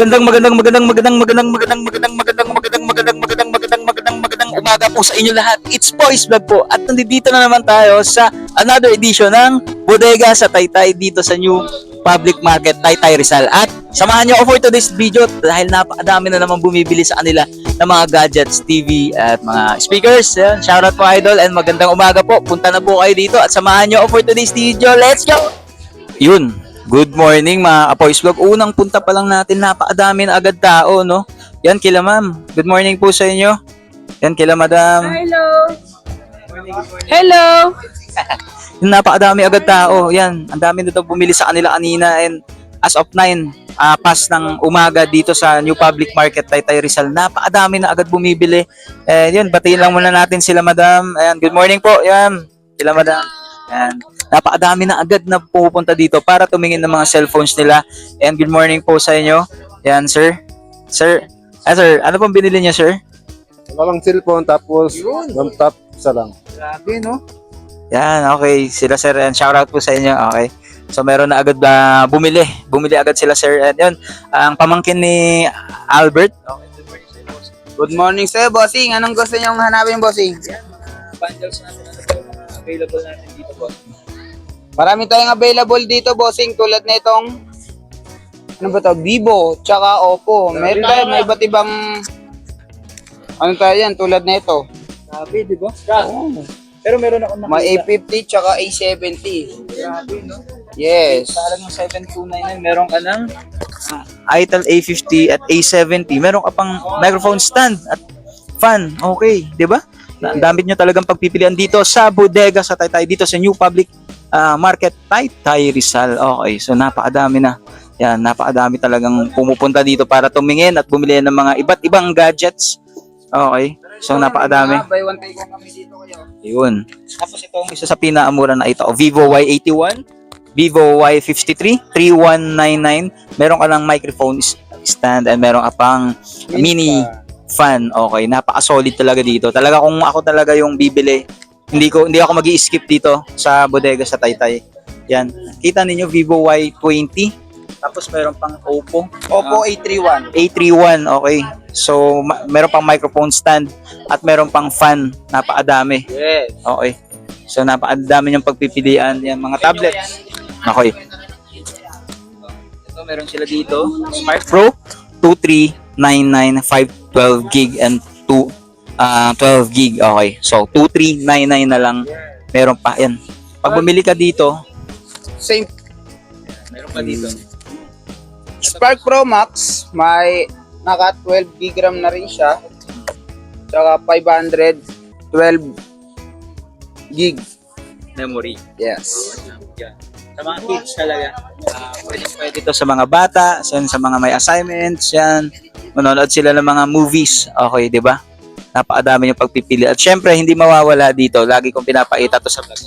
Magandang magandang magandang magandang magandang magandang magandang magandang magandang magandang magandang magandang magandang magandang umaga po sa inyo lahat. It's Boys Vlog po at nandito na naman tayo sa another edition ng Bodega sa Taytay dito sa New Public Market Taytay Rizal. At samahan niyo ako for today's video dahil napakadami na naman bumibili sa kanila ng mga gadgets, TV at mga speakers. Yan, shoutout po idol and magandang umaga po. Punta na po kayo dito at samahan niyo ako for today's video. Let's go! Yun. Good morning mga Apoys Vlog. Unang punta pa lang natin, napakadami na agad tao, no? Yan kila ma'am. Good morning po sa inyo. Yan kila madam. Hello. Hello. Napakadami agad tao. Yan, ang dami na daw bumili sa kanila kanina and as of 9, ah pas ng umaga dito sa New Public Market Taytay Rizal. Napakadami na agad bumibili. Eh, yun, batiin lang muna natin sila madam. Ayan, good morning po. Yan, sila madam. Yan. Napakadami na agad na pupunta dito para tumingin ng mga cellphones nila. And good morning po sa inyo. Yan, sir. Sir, ah, sir, ano pong binili niya, sir? Walang cellphone tapos laptop isa lang. Grabe, no? Yan, okay. Sila, sir. And shoutout po sa inyo. Okay. So, meron na agad na bumili. Bumili agad sila, sir. And yun, ang pamangkin ni Albert. Okay, good morning, sir. boss. Good morning sir, bossing. Anong gusto niyong hanapin, bossing? Bundles natin. Ano ba yung mga available natin dito, boss? Marami tayong available dito, bossing, tulad na itong ano ba to? Vivo, tsaka Oppo. Meron tayo, may iba't ibang ano tayo yan, tulad na ito. Grabe, di ba? Pero meron ako May A50 tsaka A70. Grabe, no? Yes. Talagang 7299, meron ka ng ah, Itel A50 at A70. Meron ka pang microphone stand at fan. Okay, di ba? Ang dami nyo talagang pagpipilian dito sa bodega sa Taytay, dito sa New Public ah, Market Taytay Rizal. Okay, so napakadami na. Yan, napakadami talagang pumupunta dito para tumingin at bumili ng mga iba't ibang gadgets. Okay, so napakadami. Buy one take kami dito kayo. Yun. Tapos itong isa sa pinaamura na ito, Vivo Y81, Vivo Y53, 3199. Meron ka ng microphone stand and meron ka pang mini fan. Okay, napaka-solid talaga dito. Talaga kung ako talaga yung bibili, hindi ko hindi ako magi-skip dito sa bodega sa Taytay. Yan. Kita ninyo Vivo Y20. Tapos meron pang Oppo. Oppo A31. A31, okay. So, meron pang microphone stand at meron pang fan. Napakadami. Yes. Okay. So napakadami niyang pagpipilian yan mga tablets. Okay. Ito meron sila dito. Smart Pro 2399 512 gig and 2 ah 12 gig. Okay. So 2399 na lang. Meron pa yan. Pag bumili ka dito, Same. meron pa dito. Spark Pro Max, may naka 12 gig RAM na rin siya. Tsaka 512 gig. Memory. Yes. Yan. Sa mga kids talaga. ah pwede pwede ito sa mga bata, sa, sa mga may assignments, yan. Manonood sila ng mga movies. Okay, di ba? Napakadami yung pagpipili. At syempre, hindi mawawala dito. Lagi kong pinapakita to sa vlog.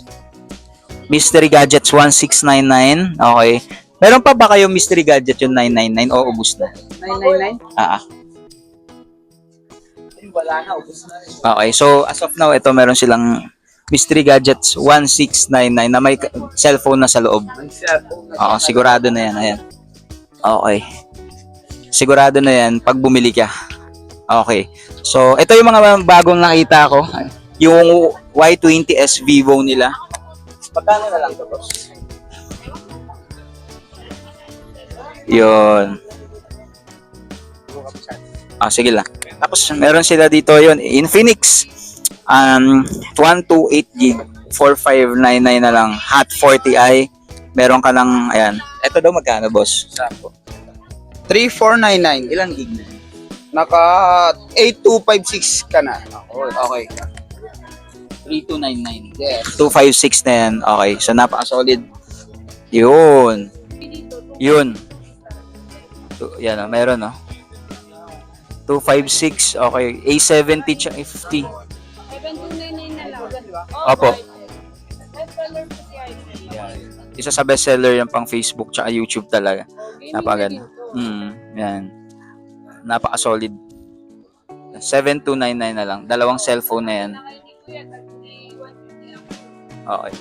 Mystery Gadgets 1699. Okay. Meron pa ba kayong Mystery Gadget yung 999 o ubus na? 999? Ah, ah. Wala na, ubos na. Okay, so as of now, ito meron silang Mystery Gadgets 1699 na may cellphone na sa loob. Oo, sigurado na yan. Ayan. Okay. Sigurado na yan pag bumili ka. Okay. So, ito yung mga bagong nakita ko. Yung Y20s Vivo nila. Pagkano na lang to, boss? Yun. Ah, sige lang. Tapos, meron sila dito yun. Infinix. Um, 128 gig. 4599 na lang. Hot 40i. Meron ka ng, ayan. Ito daw magkano, boss? Sampo. 3499. Ilang gig na? Naka 8256 ka na. Okay. 3299. Yes. 256 na yan. Okay. So, napaka-solid. Yun. Yun. So, yan o. Meron o. 256. Okay. A70 tsaka 50. 7299 na lang. Opo. Yan. Isa sa bestseller yan pang Facebook tsaka YouTube talaga. Napaganda. Mm, yan. Napaka-solid. 7299 na lang. Dalawang cellphone na yan. Okay.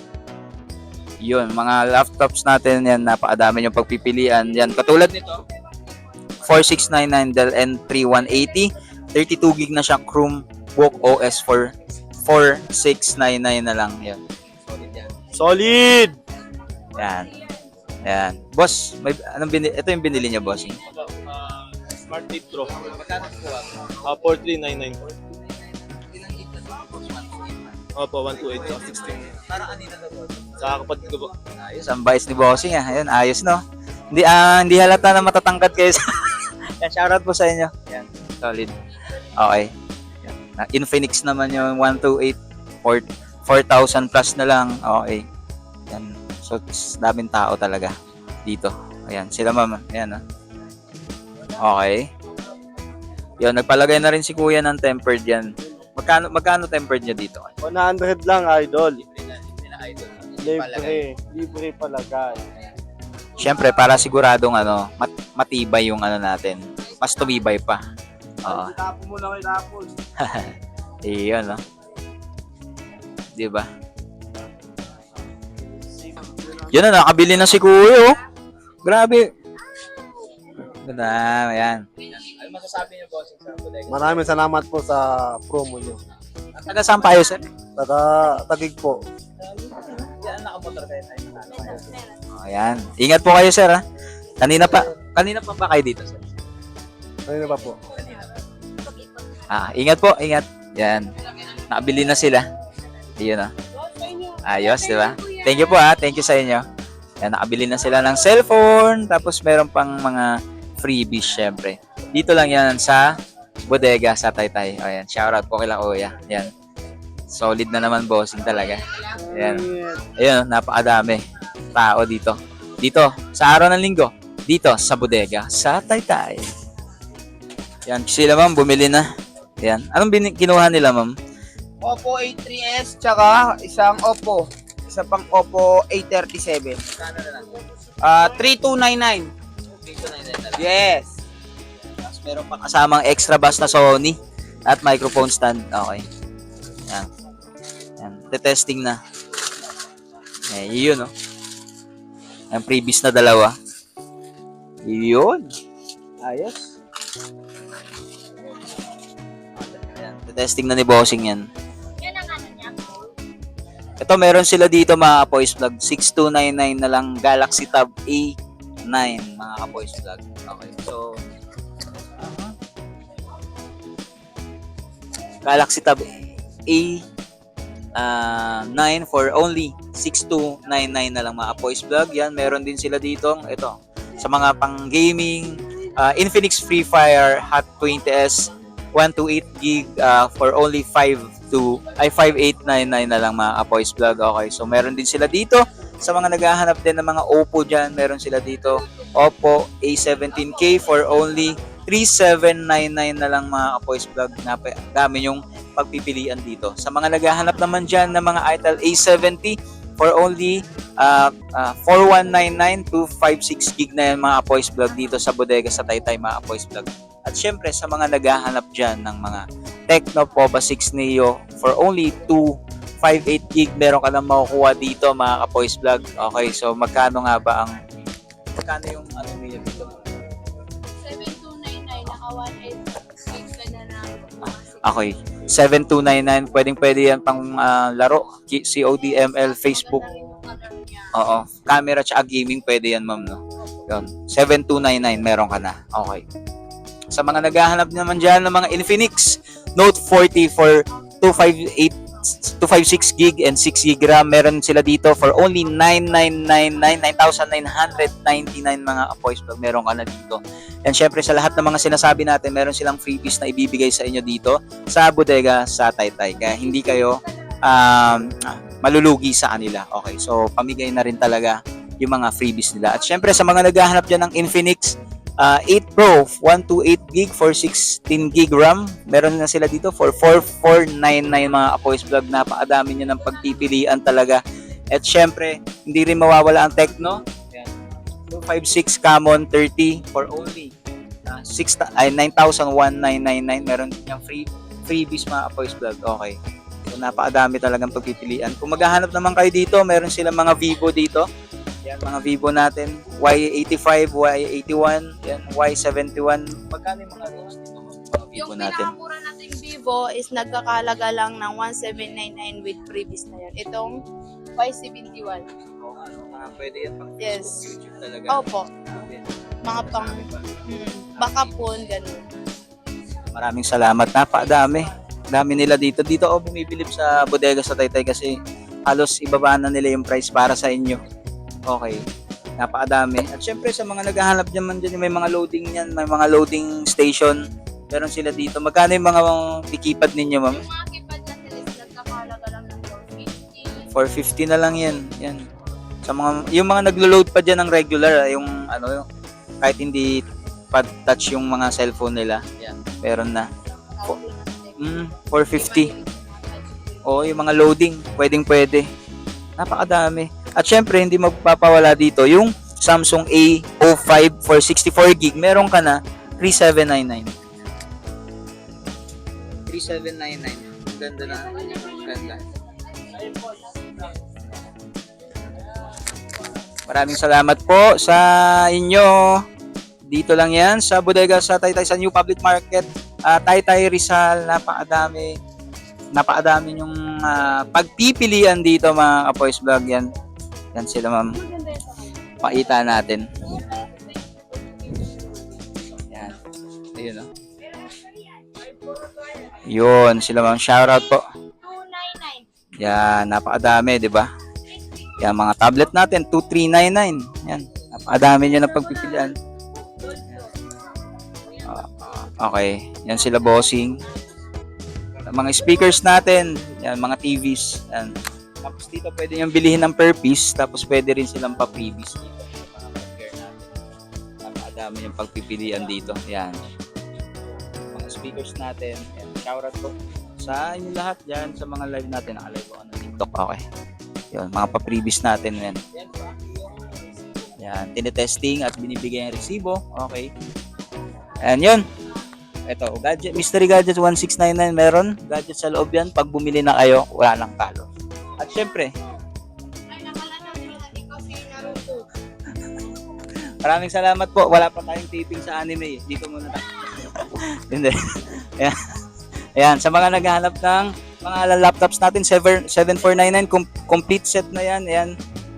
Yun, mga laptops natin yan, napakadami yung pagpipilian. Yan, katulad nito. 4699 Dell N3 180. 32 gig na siya Chromebook OS for 4699 na lang. Yan. Solid yan. Solid! Yan. Yan. Boss, may anong binili, ito yung binili niya, boss. Smart 8 Pro. Ah, 4399. Opo, 128 tsaka 16. Para kanina na boss. Sa kapatid ko po. Ayos, ang bias ni bossing ah. Ayun, ayos no. Hindi ah, hindi halata na matatangkad kayo sa Yan, shoutout po sa inyo. Yan, solid. Okay. Yan. Infinix naman yung 128 4 4,000 plus na lang. Okay. Yan. So, daming tao talaga dito. Ayan, sila ma'am. Ayan ah. Okay. Yun, nagpalagay na rin si kuya ng tempered yan. Magkano, magkano tempered niya dito? 100 lang, idol. idol. Libre. Libre palagay. Siyempre, para siguradong ano, mat- matibay yung ano natin. Mas tumibay pa. Oo. Tapo mo na kay Tapon. Iyon, no? Di ba? Yun na, nakabili na si Kuya, oh. Grabe. Ganda, ayan. Ano masasabi niyo, boss, sa bodega? Maraming salamat po sa promo nyo. Taga saan pa kayo, sir? Taga Tagig po. Yan, nakamotor kayo tayo. Oh, ayan. Ingat po kayo, sir, ha? Kanina pa, kanina pa ba kayo dito, sir? Ano pa po? Ah, ingat po, ingat. Yan. Nakabili na sila. Ayun ah. Ayos, di ba? Thank you po ah. Thank you sa inyo. Yan, nakabili na sila ng cellphone. Tapos meron pang mga freebies, syempre. Dito lang yan sa bodega sa Taytay. O yan, shoutout po kila Kuya. Yan. Solid na naman bossing talaga. Ayan. Ayun, napakadami tao dito. Dito, sa araw ng linggo. Dito, sa bodega, sa Taytay. Yan, sila ma'am, bumili na. Yan. Anong bin- kinuha nila, ma'am? Oppo A3s, tsaka isang Oppo. Isa pang Oppo A37. Ah, 3299. Yes. Tapos meron pa kasamang extra bass na Sony at microphone stand. Okay. Yan. Yan. Te-testing na. Eh, yun, no? Ang previous na dalawa. Yun. Ayos. Yan. Te-testing na ni Bossing yan. Yan ang ano niya. Ito, meron sila dito mga Kapoys Vlog. 6299 na lang Galaxy Tab A9 mga Kapoys Vlog. Okay, so... aha. Galaxy Tab A ah, 9 for only 6299 na lang mga Kapoys Vlog. Yan, meron din sila dito. Ito, sa mga pang gaming, ah, Infinix Free Fire Hot 20s 128 gig ah, for only 5 to ay 5899 na lang mga Apoys Vlog. Okay, so meron din sila dito sa mga naghahanap din ng mga Oppo diyan, meron sila dito Oppo A17K for only 3799 na lang mga Apoys Vlog. Dami yung pagpipilian dito. Sa mga naghahanap naman diyan ng mga Itel A70 for only uh, uh, 4199 to 56 gig na yan mga Apoys Vlog dito sa bodega sa Taytay mga Apoys Vlog. At syempre sa mga naghahanap dyan ng mga Tecno Pova 6 Neo for only 258 gig meron ka nang makukuha dito mga Kapoys Vlog. Okay, so magkano nga ba ang magkano yung ano niya dito? 7299, naka 186 ka na ng Okay. 7299, pwedeng pwede yan pang ah, laro, COD, ML, Facebook, Oo. Camera tsaka gaming, pwede yan, ma'am, no? Yun. 7299, meron ka na. Okay. Sa mga naghahanap naman dyan ng mga Infinix Note 40 for 258 256 gig and 6 gig RAM, meron sila dito for only 9999 9,999 mga apoys pag meron ka na dito. And syempre sa lahat ng mga sinasabi natin, meron silang freebies na ibibigay sa inyo dito sa bodega sa Taytay. Kaya hindi kayo um, malulugi sa kanila. Okay, so pamigay na rin talaga yung mga freebies nila. At syempre sa mga naghahanap dyan ng Infinix uh, 8 Pro 128 gig for 16 gig RAM, meron na sila dito for 4499 mga Apoys Vlog. Napakadami nyo ng pagpipilian talaga. At syempre, hindi rin mawawala ang Tecno. Yan. 256 Camon 30 for only uh, 6 ta- ay 9,1999 meron din yung free freebies mga Apoys Vlog. Okay. So napakadami talagang pagpipilian. Kung maghahanap naman kayo dito, meron silang mga Vivo dito. Yan, mga Vivo natin. Y85, Y81, yan, Y71. Magkano yung mga range dito? Mga Vivo Yung natin. pinakamura nating Vivo is nagkakalaga lang ng 1799 with previous na yun. Itong Y71. Oh, ano, mga pwede yan pang Yes. YouTube talaga. Opo, mga pang hmm, bakapon, ganun. Maraming salamat. Napaadami. Dami nila dito. Dito ako bumibilip sa bodega sa Taytay kasi halos ibaba na nila yung price para sa inyo. Okay. Napakadami. At syempre sa mga naghahanap naman dyan, may mga loading yan, may mga loading station. Meron sila dito. Magkano yung mga tikipad ninyo, ma'am? Yung mga keypad natin is nagkakalaga lang ng 450. 450 na lang yan. Yan. Sa mga yung mga naglo-load pa diyan ng regular, ah, yung ano, kahit hindi pa touch yung mga cellphone nila. Yan. Meron na. Mm, 450. Oo, yung mga loading, pwedeng pwede. Napakadami. At syempre, hindi magpapawala dito yung Samsung A05 for 64 gig. Meron ka na 3799. 3799. Ang Ganda na. Ganda. Maraming salamat po sa inyo. Dito lang yan sa bodega sa Taytay sa New Public Market. Ah, Taytay Rizal, napakadami. Napakadami yung ah, pagpipilian dito mga Kapoys Vlog yan. Yan sila ma'am. Pakita natin. Yan. Ayun oh. Yun, sila ma'am. Shoutout po. 299. Yan, napakadami, di ba? Yan, mga tablet natin, 2399. Yan, napakadami nyo na pagpipilian. Ah, okay, yan sila bossing. Mga speakers natin, yan, mga TVs. Yan. Tapos dito pwede nyo bilihin ng per piece, tapos pwede rin silang pa-freebies dito. Mga compare natin. Napakadami yung pagpipilian dito. Yan. Mga speakers natin. Yan, shoutout po sa inyo lahat dyan, sa mga live natin. Nakalive ako ng TikTok. Okay. Yun, mga pa-previous natin. Yan. Yan, tinetesting at binibigay ang resibo. Okay. And yun. Ito, gadget, Mystery Gadgets 1699 meron. Gadget sa loob yan. Pag bumili na kayo, wala nang talo. At syempre, maraming salamat po. Wala pa tayong taping sa anime. eh. Dito muna tayo. Hindi. Ayan. Ayan, sa mga naghahanap ng mga laptops natin, 7- 7499, com- complete set na yan. Ayan,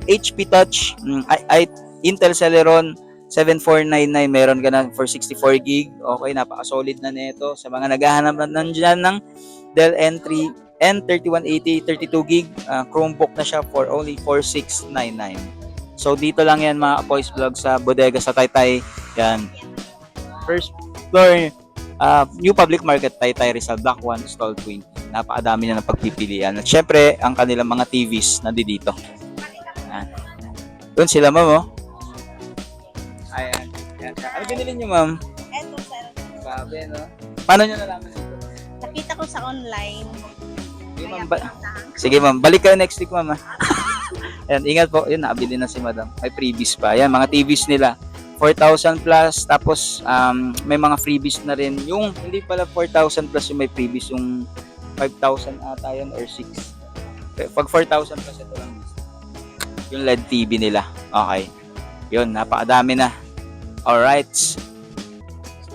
HP Touch, mm, I- I- Intel Celeron, 7499, meron ka na for 64 gig. Okay, napaka-solid na nito. Sa mga naghahanap na nandiyan ng Dell N3, N3180, 32 gig, ah, Chromebook na siya for only 4699. So, dito lang yan mga Apoys Vlog sa bodega sa Taytay. Yan. First floor, uh, New Public Market, Taytay Rizal, Block 1, Stall 20. Napakadami na ng pagpipilian. At syempre, ang kanilang mga TVs nandito. Yan. Doon sila, ma'am, oh. Ayan. Ayan. Ano binili niyo, ma'am? Eto, sir. Grabe, no? Paano niyo nalaman ito? Nakita ko sa online. Sige, ma'am. Ba-. Sige, ma'am. Balik kayo next week, ma'am. ah. Ayan, ingat po. Yun, nakabili na si madam. May freebies pa. Ayan, mga TVs nila. 4,000 plus. Tapos, um, may mga freebies na rin. Yung, hindi pala 4,000 plus yung may freebies. Yung 5,000 ata yun or 6. Pag 4,000 plus, ito lang. Yung LED TV nila. Okay. Yun, napakadami na. Alright.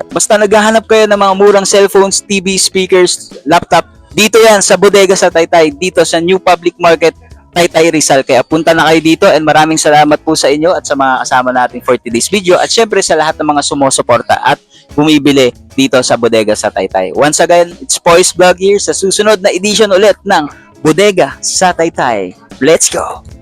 Basta naghahanap kayo ng mga murang cellphones, TV, speakers, laptop, dito yan sa bodega sa Taytay, dito sa New Public Market, Taytay Rizal. Kaya punta na kayo dito and maraming salamat po sa inyo at sa mga kasama natin for today's video at syempre sa lahat ng mga sumusuporta at bumibili dito sa bodega sa Taytay. Once again, it's Poise Vlog here sa susunod na edition ulit ng Bodega sa Taytay. Let's go!